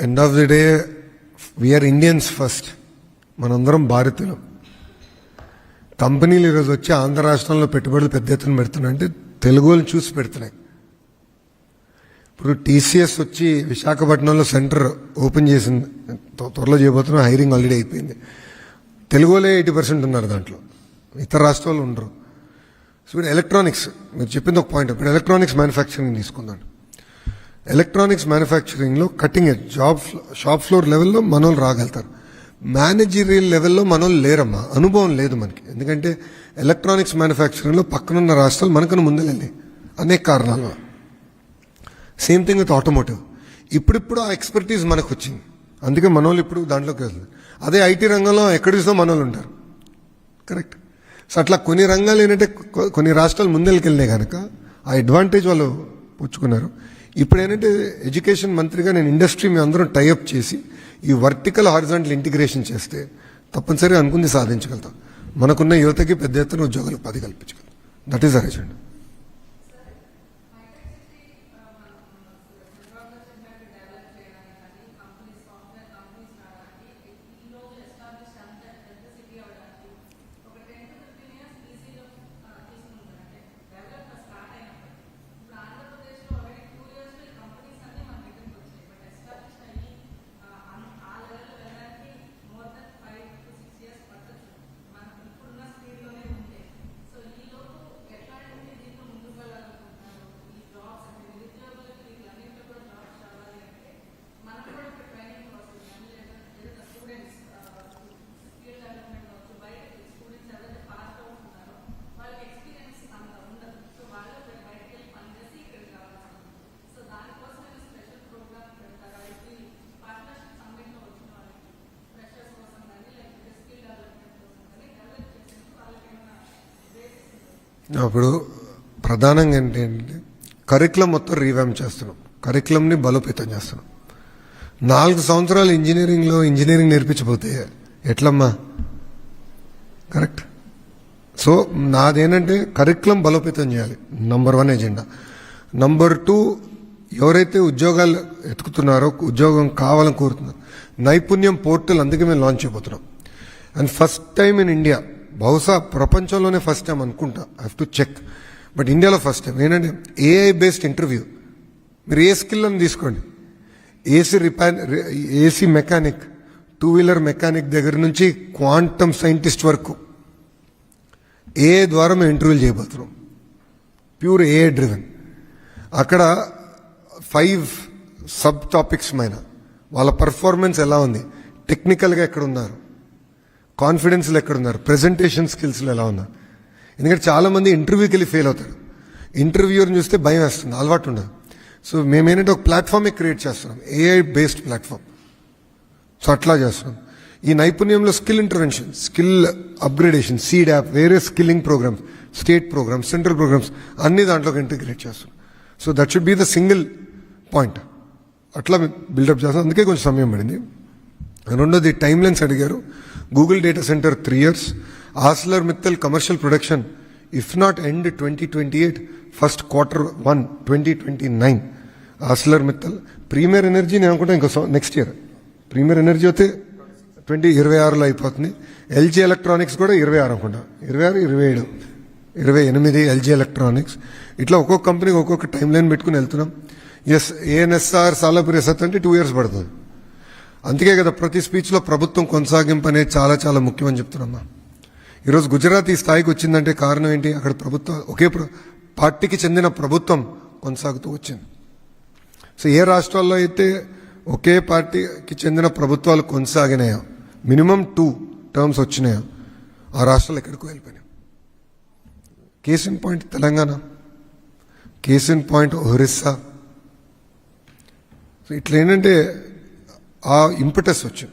End of the day we're Indians first మనందరం భారతీయులు. కంపెనీలు ఈరోజు వచ్చి ఆంధ్ర రాష్ట్రంలో పెట్టుబడులు పెద్ద ఎత్తున పెడుతున్నాయంటే అంటే చూసి పెడుతున్నాయి. ఇప్పుడు టీసీఎస్ వచ్చి విశాఖపట్నంలో సెంటర్ ఓపెన్ చేసింది. త్వరలో చేయబోతున్నా హైరింగ్ ఆల్రెడీ అయిపోయింది. తెలుగులే ఎయిటీ పర్సెంట్ ఉన్నారు దాంట్లో. ఇతర రాష్ట్రాలు ఉండరు. సో ఇప్పుడు ఎలక్ట్రానిక్స్ మీరు చెప్పింది ఒక పాయింట్. ఇప్పుడు ఎలక్ట్రానిక్స్ మ్యానుఫ్యాక్చరింగ్ తీసుకుందాం. Electronics మ్యానుఫ్యాక్చరింగ్లో cutting edge job shop floor లెవెల్లో మనోళ్ళు రాగలుగుతారు. మేనేజరియల్ లెవెల్లో మనోళ్ళు లేరమ్మా. అనుభవం లేదు మనకి. ఎందుకంటే ఎలక్ట్రానిక్స్ మ్యానుఫ్యాక్చరింగ్లో పక్కనున్న రాష్ట్రాలు మనకన్నా ముందే వెళ్ళాయి అనేక కారణాల. సేమ్ థింగ్ విత్ ఆటోమోటివ్ ఇప్పుడిప్పుడు ఆ ఎక్స్పర్టీస్ మనకు వచ్చింది అందుకే మనోళ్ళు ఇప్పుడు దాంట్లోకి వెళ్తుంది అదే ఐటీ రంగంలో ఎక్కడ చూసినా మనోళ్ళు ఉంటారు. కరెక్ట్ సో అట్లా కొన్ని రంగాలు ఏంటంటే కొన్ని రాష్ట్రాలు ముందరికి వెళ్ళినాయి కనుక ఆ అడ్వాంటేజ్ వాళ్ళు పుచ్చుకున్నారు. ఇప్పుడు ఏంటంటే ఎడ్యుకేషన్ మంత్రిగా నేను ఇండస్ట్రీ మీ అందరం టైఅప్ చేసి ఈ వర్టికల్ హారిజాంటల్ ఇంటిగ్రేషన్ చేస్తే తప్పనిసరిగా అనుకుంది సాధించగలుగుతాం. మనకున్న యువతకి పెద్ద ఎత్తున ఉద్యోగాలు పది కల్పించగలుగుతాం. దట్ ఈస్ అరేజెండ్ అప్పుడు ప్రధానంగా ఏంటంటే కరికులం మొత్తం రీవ్యామ్ చేస్తున్నాం. కరికులంని బలోపేతం చేస్తున్నాం. నాలుగు సంవత్సరాలు ఇంజనీరింగ్లో ఇంజనీరింగ్ నేర్పించబోతే ఎట్లమ్మా? కరెక్ట్ సో నాదేంటంటే కరికులం బలోపేతం చేయాలి. Number one agenda number two ఎవరైతే ఉద్యోగాలు ఎతుకుతున్నారో ఉద్యోగం కావాలని కోరుతున్నారు నైపుణ్యం పోర్టల్ అందుకే మేము లాంచ్ చేయబోతున్నాం. And first time in India బహుశా ప్రపంచంలోనే ఫస్ట్ టైం అనుకుంటా. హ్యావ్ టు చెక్ బట్ ఇండియాలో ఫస్ట్ టైం ఏంటంటే ఏఐ బేస్డ్ ఇంటర్వ్యూ మీరు ఏ స్కిల్ అని తీసుకోండి? AC repair AC mechanic two wheeler mechanic దగ్గర నుంచి క్వాంటమ్ సైంటిస్ట్ వరకు. ఏ ద్వారా మేము ఇంటర్వ్యూలు చేయబోతున్నాం. ప్యూర్ ఏ డ్రివెన్ అక్కడ ఫైవ్ సబ్ టాపిక్స్ పైన వాళ్ళ పర్ఫార్మెన్స్ ఎలా ఉంది? టెక్నికల్గా ఎక్కడ ఉన్నారు? కాన్ఫిడెన్స్లో ఎక్కడున్నారు? ప్రజెంటేషన్ ప్రెజెంటేషన్ స్కిల్స్లో ఎలా ఉన్నారు ఎందుకంటే చాలామంది ఇంటర్వ్యూకి వెళ్ళి ఫెయిల్ అవుతారు. ఇంటర్వ్యూని చూస్తే భయం వేస్తుంది అలవాటు ఉండదు. సో మేమేంటంటే ఒక ప్లాట్ఫామే క్రియేట్ చేస్తున్నాం. ఏఐ బేస్డ్ ప్లాట్ఫామ్ సో అట్లా చేస్తున్నాం. ఈ నైపుణ్యంలో skill intervention skill upgradation seed app వేరే skilling programs state programs central programs అన్ని దాంట్లోకి ఇంటిగ్రేట్ చేస్తున్నాం. So that should be the single point అట్లా బిల్డప్ చేస్తాం అందుకే కొంచెం సమయం పడింది. రెండోది టైమ్ లైన్స్ అడిగారు. Google data centre three years Arcelor Mittal commercial production if not end twenty twenty eight first quarter one twenty twenty nine Arcelor Mittal premier energy నేను అనుకుంటా ఇంకో నెక్స్ట్ ఇయర్ ప్రీమియర్ ఎనర్జీ అయితే twenty ఇరవై ఆరులో అయిపోతుంది. LG electronics కూడా ఇరవై ఆరు అనుకుంటా. ఇరవై ఆరు ఇరవై ఏడు ఇరవై ఎనిమిది ఎల్జీ ఎలక్ట్రానిక్స్ ఇట్లా ఒక్కొక్క కంపెనీకి ఒక్కొక్క టైం లైన్ పెట్టుకుని వెళ్తున్నాం. ఎస్ ఏఎన్ఎస్ఆర్ సాలాపురి ఎస్ఎత్ అంటే టూ ఇయర్స్ పడుతుంది. అందుకే కదా ప్రతి స్పీచ్లో ప్రభుత్వం కొనసాగింపు అనేది చాలా చాలా ముఖ్యమని చెప్తున్నామ్మా ఈరోజు గుజరాత్ ఈ స్థాయికి వచ్చిందంటే కారణం ఏంటి? అక్కడ ప్రభుత్వం ఒకే పార్టీకి చెందిన ప్రభుత్వం కొనసాగుతూ వచ్చింది. సో ఏ రాష్ట్రాల్లో అయితే ఒకే పార్టీకి చెందిన ప్రభుత్వాలు కొనసాగినాయో మినిమం టూ టర్మ్స్ వచ్చినాయో ఆ రాష్ట్రాలు ఎక్కడికో వెళ్ళిపోయినాయి. Case in point Telangana case in point Orissa. So ఇట్లా ఏంటంటే ఆ ఇంపటస్ వచ్చింది.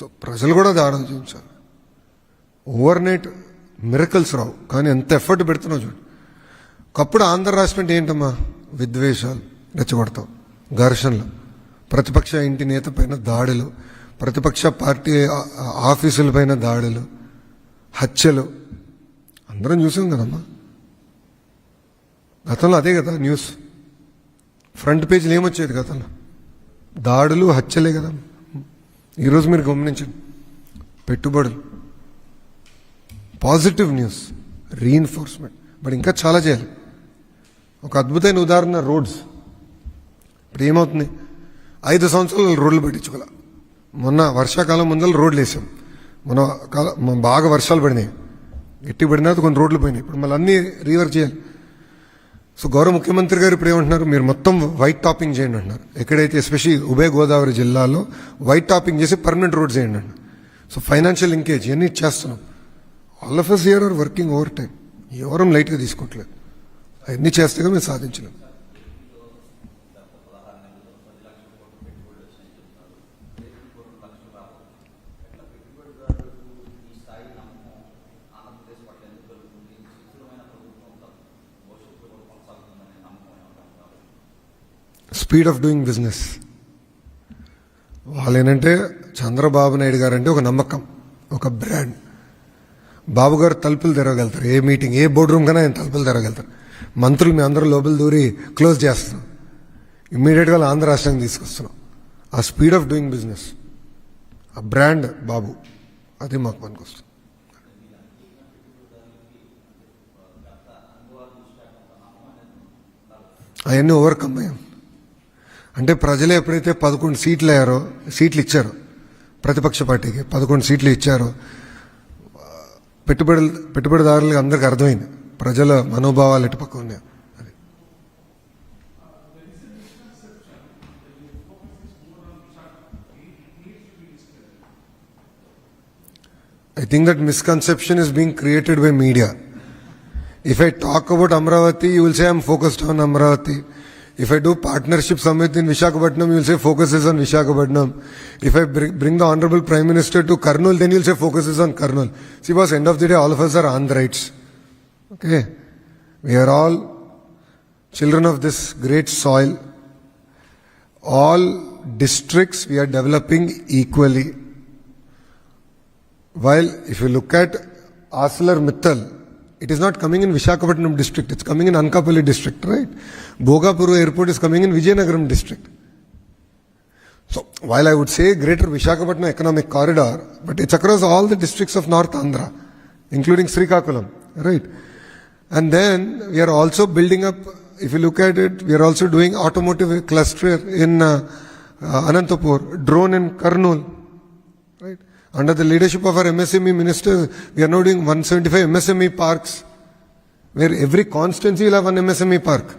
సో ప్రజలు కూడా అది ఆలోచించాలి ఓవర్ నైట్ మిరకల్స్ రావు. కానీ ఎంత ఎఫర్ట్ పెడుతున్నావు చూడు. ఒకప్పుడు ఆంధ్ర రాష్ట్రం అంటే ఏంటమ్మా? విద్వేషాలు రెచ్చగొడతాం. ఘర్షణలు. ప్రతిపక్ష ఇంటి నేత పైన దాడులు. ప్రతిపక్ష పార్టీ ఆఫీసుల పైన దాడులు. హత్యలు. అందరం చూసాం కదమ్మా. గతంలో అదే కదా న్యూస్. ఫ్రంట్ పేజీలు ఏమొచ్చేది గతంలో? దాడులు హత్యలే కదా. ఈరోజు మీరు గమనించండి. పెట్టుబడులు. Positive news. రీఎన్ఫోర్స్మెంట్. బట్ ఇంకా చాలా చేయాలి. ఒక అద్భుతమైన ఉదాహరణ రోడ్స్. ఇప్పుడు ఏమవుతుంది? ఐదు సంవత్సరాలు రోడ్లు పెట్టించుకోలే మొన్న వర్షాకాలం ముందర రోడ్లు వేసాం. మొన్న కాలం బాగా వర్షాలు పడినాయి. గట్టి పడిన తర్వాత కొన్ని రోడ్లు పోయినాయి. ఇప్పుడు మళ్ళీ అన్నీ రీవర్క్ చేయాలి. సో గౌరవ ముఖ్యమంత్రి గారు ఇప్పుడు ఏమంటున్నారు? మీరు మొత్తం వైట్ టాపింగ్ చేయండి అంటున్నారు. ఎక్కడైతే ఎస్పెషల్లీ ఉభయ గోదావరి జిల్లాలో వైట్ టాపింగ్ చేసి పర్మనెంట్ రోడ్ చేయండి అంటారు సో ఫైనాన్షియల్ లింకేజ్ ఇవన్నీ చేస్తున్నాం. All of us here are working overtime ఎవరం లైట్గా తీసుకోవట్లేదు. అవన్నీ చేస్తే మేము సాధించలేం. Speed of doing business. వాళ్ళు ఏంటంటే చంద్రబాబు నాయుడు గారు అంటే ఒక నమ్మకం ఒక బ్రాండ్. బాబు గారు తలుపులు తెరవగలుగుతారు. ఏ మీటింగ్ ఏ బోర్డు రూమ్ కన్నా ఆయన తలుపులు తెరవగలుగుతారు. మంత్రులు మీ అందరూ లోపల దూరి క్లోజ్ చేస్తున్నాం. ఇమ్మీడియట్గా ఆంధ్ర రాష్ట్రానికి తీసుకొస్తున్నాం. ఆ స్పీడ్ ఆఫ్ డూయింగ్ బిజినెస్ ఆ బ్రాండ్ బాబు అది మాకు పనికొస్తుంది. అవన్నీ ఓవర్కమ్ అయ్యాం. అంటే ప్రజలు ఎప్పుడైతే పదకొండు సీట్లు అయ్యారో సీట్లు ఇచ్చారో ప్రతిపక్ష పార్టీకి పదకొండు సీట్లు ఇచ్చారో పెట్టుబడి పెట్టుబడిదారులకు అందరికి అర్థమైంది. ప్రజల మనోభావాలు ఎటు పక్క ఉన్నాయి. I think that misconception is is created by media if I talk about Amaravati you will say say focused on Amaravati If I do partnership summit in Vishakhapatnam, you will say focus is on Vishakhapatnam. If I bring the Honorable Prime Minister to Karnool, then you'll say focus is on Karnool. See, boss, end of the day, all of us are Andhrites. Okay? We are all children of this great soil. All districts we are developing equally. While if you look at Aslar Mittal, it is not coming in Vishakhapatnam district, it's coming in Anakapalli district, right? Bogapuru airport is coming in Vijayanagaram district. So while I would say greater Vishakhapatnam economic corridor, but it's across all the districts of North Andhra, including Srikakulam, right? And then we are also building up, if you look at it, we are also doing automotive cluster in uh, uh, Anantapur, drone in Karnool? Under the leadership of our MSME minister, we are now doing 175 MSME parks, where every constituency will have one MSME park.